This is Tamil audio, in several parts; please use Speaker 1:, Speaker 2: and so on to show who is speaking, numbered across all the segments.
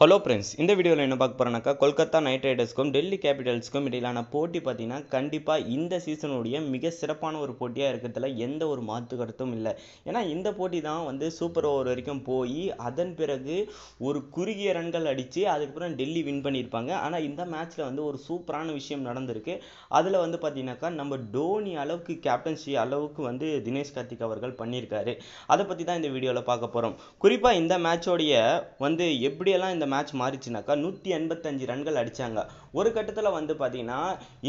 Speaker 1: ஹலோ ஃப்ரெண்ட்ஸ் இந்த வீடியோவில் என்ன பார்க்க போகிறோம்னாக்கா கொல்கத்தா நைட் ரைடர்ஸ்க்கும் டெல்லி கேபிட்டல்ஸ்க்கும் இடையிலான போட்டி பார்த்தீங்கன்னா கண்டிப்பாக இந்த சீசனுடைய மிக சிறப்பான ஒரு போட்டியாக இருக்கிறதுல எந்த ஒரு மாற்று கருத்தும் இல்லை. ஏன்னா இந்த போட்டி தான் வந்து சூப்பர் ஓவர் வரைக்கும் போய் அதன் பிறகு ஒரு குறுகிய ரன்கள் அடித்து அதுக்கப்புறம் டெல்லி வின் பண்ணியிருப்பாங்க. ஆனால் இந்த மேட்ச்சில் வந்து ஒரு சூப்பரான விஷயம் நடந்திருக்கு. அதில் வந்து பார்த்தீங்கன்னாக்கா நம்ம டோனி அளவுக்கு கேப்டன்சி அளவுக்கு வந்து தினேஷ் கார்த்திக் அவர்கள் பண்ணியிருக்காரு. அதை பற்றி தான் இந்த வீடியோவில் பார்க்க போகிறோம் குறிப்பாக இந்த மேட்சோடைய வந்து எப்படியெல்லாம் இந்த மேட்ச் மாறிச்சுனாக்கா நூற்றி எண்பத்தஞ்சு ரன்கள் அடித்தாங்க ஒரு கட்டத்தில் வந்து பார்த்தீங்கன்னா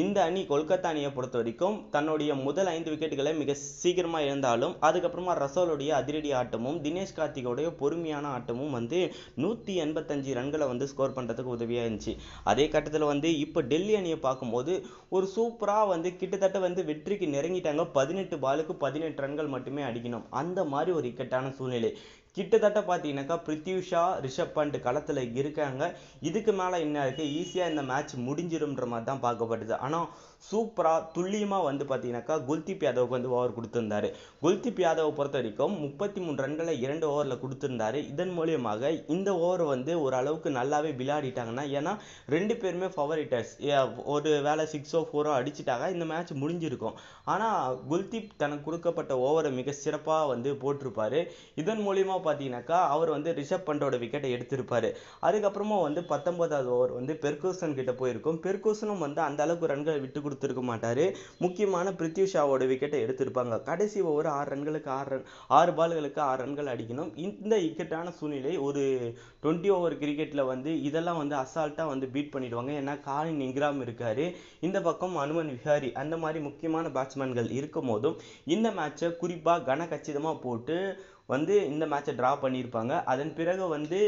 Speaker 1: இந்த அணி கொல்கத்தா அணியை பொறுத்த வரைக்கும் தன்னுடைய முதல் ஐந்து விக்கெட்டுகளை மிக சீக்கிரமாக இருந்தாலும் அதுக்கப்புறமா ரசோலுடைய அதிரடி ஆட்டமும் தினேஷ் கார்த்திகோடைய பொறுமையான ஆட்டமும் வந்து நூற்றி எண்பத்தஞ்சு ரன்களை வந்து ஸ்கோர் பண்ணுறதுக்கு உதவியாக இருந்துச்சு. அதே கட்டத்தில் வந்து இப்போ டெல்லி அணியை பார்க்கும்போது ஒரு சூப்பராக வந்து கிட்டத்தட்ட வந்து வெற்றிக்கு நெருங்கிட்டாங்க. பதினெட்டு பாலுக்கு பதினெட்டு ரன்கள் மட்டுமே அடிக்கணும். அந்த மாதிரி ஒரு இக்கட்டான சூழ்நிலை. கிட்டத்தட்ட பார்த்தீங்கன்னாக்கா பிரித்யூஷா ரிஷப் பண்ட் களத்தில் இருக்காங்க. இதுக்கு மேலே என்ன இருக்குது ஈஸியாக இந்த மேட்ச் முடிஞ்சிரும்ன்ற மாதிரி தான் பார்க்கப்படுது. ஆனால் சூப்பராக துல்லியமாக வந்து பார்த்தீங்கன்னாக்கா குல்தீப் யாதவுக்கு வந்து ஓவர் கொடுத்துருந்தாரு. குல்தீப் யாதவை பொறுத்த வரைக்கும் முப்பத்தி மூணு ரன்களை இரண்டு ஓவரில் கொடுத்துருந்தாரு. இதன் மூலியமாக இந்த ஓவர் வந்து ஓரளவுக்கு நல்லாவே விளையாடிட்டாங்கன்னா ஏன்னா ரெண்டு பேருமே ஃபவரிட்டர்ஸ் ஒரு வேலை சிக்ஸோ ஃபோரோ அடிச்சிட்டாங்க இந்த மேட்ச் முடிஞ்சிருக்கும். ஆனால் குல்தீப் தனக்கு கொடுக்கப்பட்ட ஓவரை மிக சிறப்பாக வந்து போட்டிருப்பாரு. இதன் மூலியமாக பார்த்தீங்கன்னாக்கா அவர் வந்து ரிஷப் பண்டோட விக்கெட்டை எடுத்திருப்பாரு. அதுக்கப்புறமா வந்து பத்தொன்பதாவது ஓவர் வந்து பெர்கூசன் கிட்ட போயிருக்கும். பெர்கூசனும் வந்து அந்த அளவுக்கு ரன்களை விட்டு கொடுத்துருக்க மாட்டார். முக்கியமான பிரித்யூஷாவோட விக்கெட்டை எடுத்திருப்பாங்க. கடைசி ஓவர் ஆறு ரன்களுக்கு ஆறு ரன் ஆறு பால்களுக்கு ஆறு ரன்கள் அடிக்கணும். இந்த இக்கட்டான சூழ்நிலை ஒரு டுவெண்ட்டி ஓவர் கிரிக்கெட்டில் வந்து இதெல்லாம் வந்து அசால்ட்டாக வந்து பீட் பண்ணிடுவாங்க. ஏன்னா காலின் இங்கிராம் இருக்கார். இந்த பக்கம் அனுமன் விஹாரி அந்த மாதிரி முக்கியமான பேட்ஸ்மேன்கள் இருக்கும் போதும் இந்த மேட்சை குறிப்பாக கனகச்சிதமாக போட்டு வந்து இந்த மேட்சை ட்ரா பண்ணியிருப்பாங்க. அதன் பிறகு வந்து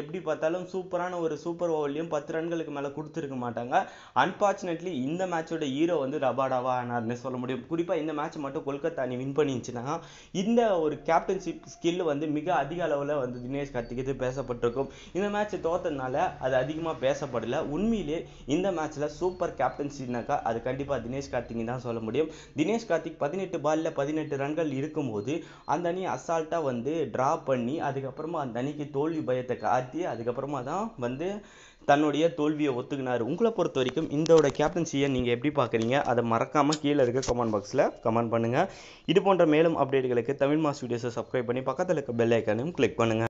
Speaker 1: எப்படி பார்த்தாலும் சூப்பரான ஒரு சூப்பர் ஓவர்லையும் பத்து ரன்களுக்கு மேலே கொடுத்துருக்க மாட்டாங்க. அன்ஃபார்ச்சுனேட்லி இந்த மேட்சோட ஹீரோ வந்து ரபாடாவா ஆனார்னு சொல்ல முடியும். குறிப்பாக இந்த மேட்ச் மட்டும் கொல்கத்தா அணி வின் பண்ணிச்சுன்னா இந்த ஒரு கேப்டன்ஷிப் ஸ்கில் வந்து மிக அதிக அளவில் வந்து தினேஷ் கார்த்திக் பேசப்பட்டிருக்கும். இந்த மேட்ச் தோத்ததுனால அது அதிகமாக பேசப்படல. உண்மையிலே இந்த மேட்ச்சில் சூப்பர் கேப்டன்சினாக்கா அது கண்டிப்பாக தினேஷ் கார்த்திக் தான் சொல்ல முடியும். தினேஷ் கார்த்திக் பதினெட்டு பாலில் பதினெட்டு ரன்கள் இருக்கும்போது அந்த அணி அசால்ட்டாக வந்து ட்ரா பண்ணி அதுக்கப்புறமா அந்த அணிக்கு தோல்வி பயத்தை காட்டி அதுக்கப்புறமா தான் வந்து தன்னுடைய தோல்வியை ஒத்துக்கினார். உங்களை பொறுத்த வரைக்கும் இந்தோட கேப்டன்சியை நீங்கள் எப்படி பார்க்குறீங்க? அதை மறக்காமல் கீழே இருக்க கமெண்ட் பாக்ஸில் கமெண்ட் பண்ணுங்கள் இது போன்ற மேலும் அப்டேட்டுகளுக்கு தமிழ் மாஸ் வீடியோஸை சப்ஸ்கிரைப் பண்ணி பக்கத்தில் இருக்க பெல் ஐக்கானையும் கிளிக் பண்ணுங்கள்